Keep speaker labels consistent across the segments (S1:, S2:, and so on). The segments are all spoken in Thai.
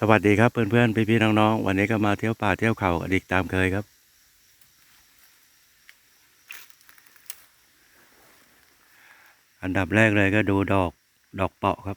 S1: สวัสดีครับเพื่อนๆพี่ๆน้องๆวันนี้ก็มาเที่ยวป่าเที่ยวเขาอดีกตามเคยครับ อันดับแรกเลยก็ดูดอกดอกเปาะครับ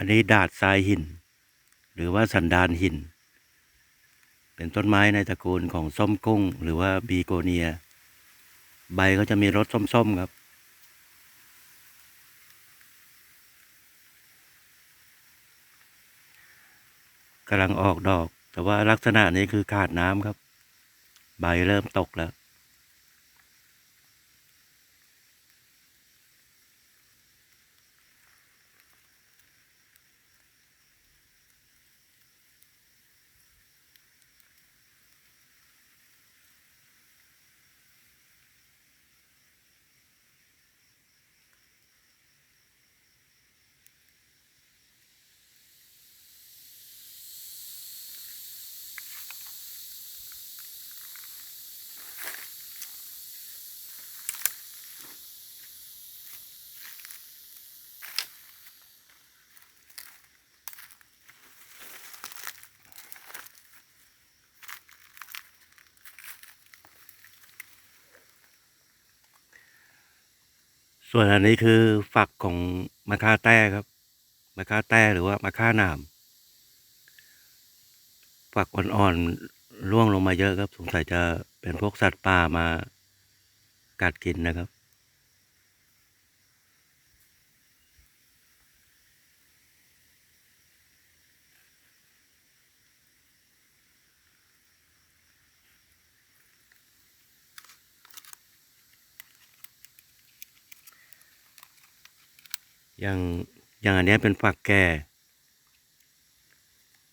S1: อันนี้ดาดทรายหิน หรือว่าสันดานหิน เป็นต้นไม้ในตระกูลของส้มกุ้ง หรือว่าบีโกเนีย ใบก็จะมีรสส้มๆครับ กำลังออกดอก แต่ว่าลักษณะนี้คือขาดน้ำครับ ใบเริ่มตกแล้ว ส่วนอันนี้คือฝักของมะค่าแต้ครับมะค่าแต้หรือว่ามะค่าหนามฝักอ่อนๆร่วงลงมาเยอะครับ สงสัยจะเป็นพวกสัตว์ป่ามากัดกินนะครับ อย่างอย่างอันนี้เป็นฝักแก่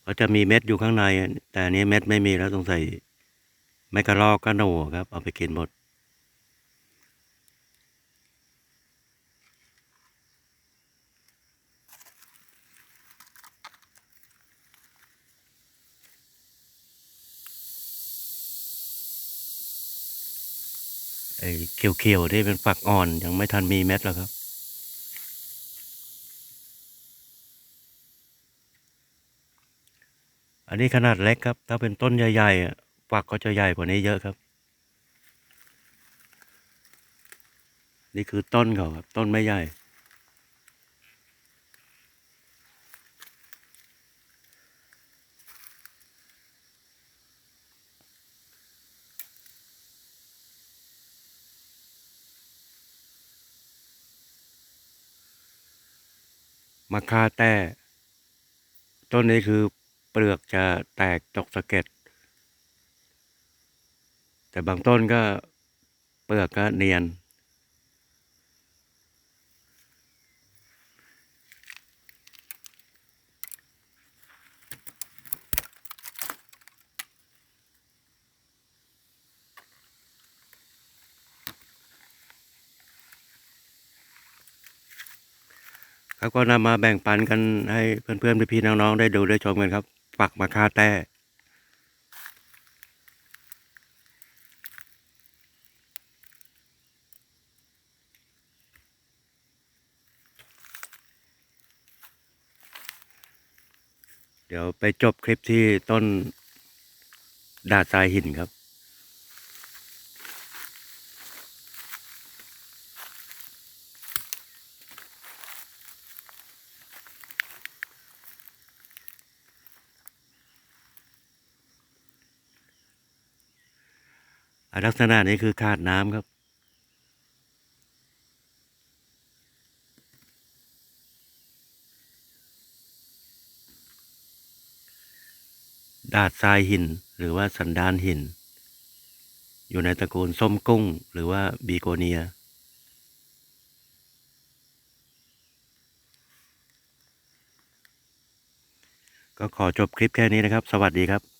S1: เขาจะมีเม็ดอยู่ข้างใน แต่อันนี้เม็ดไม่มีแล้วสงสัยไม่กระรอกก็หนูครับ เอาไปกินหมด ไอ้เขียวๆที่เป็นฝักอ่อนยังไม่ทันมีเม็ดแล้วครับ นนี้ขนาดเล็กครับ ถ้าเป็นต้นใหญ่ๆอะฝักก็จะใหญ่กว่านี้เยอะครับ นี่คือต้นเขาครับ ต้นไม่ใหญ่มะค่าแต้ต้นนี้คือ เปลือกจะแตกตกสะเก็ด แต่บางต้นก็เปลือกก็เนียนเขาก็นำมาแบ่งปันกันให้เพื่อนๆพี่ๆน้องๆได้ดูได้ชมกันครับ ฝักมาค่าแต้เดี๋ยวไปจบคลิปที่ต้นดาดทรายหินครับ ลักษณะนี้คือขาดน้ำครับ ดาดทรายหินหรือว่าสันดานหิน อยู่ในตระกูลส้มกุ้งหรือว่าบีโกเนียก็ขอจบคลิปแค่นี้นะครับ สวัสดีครับ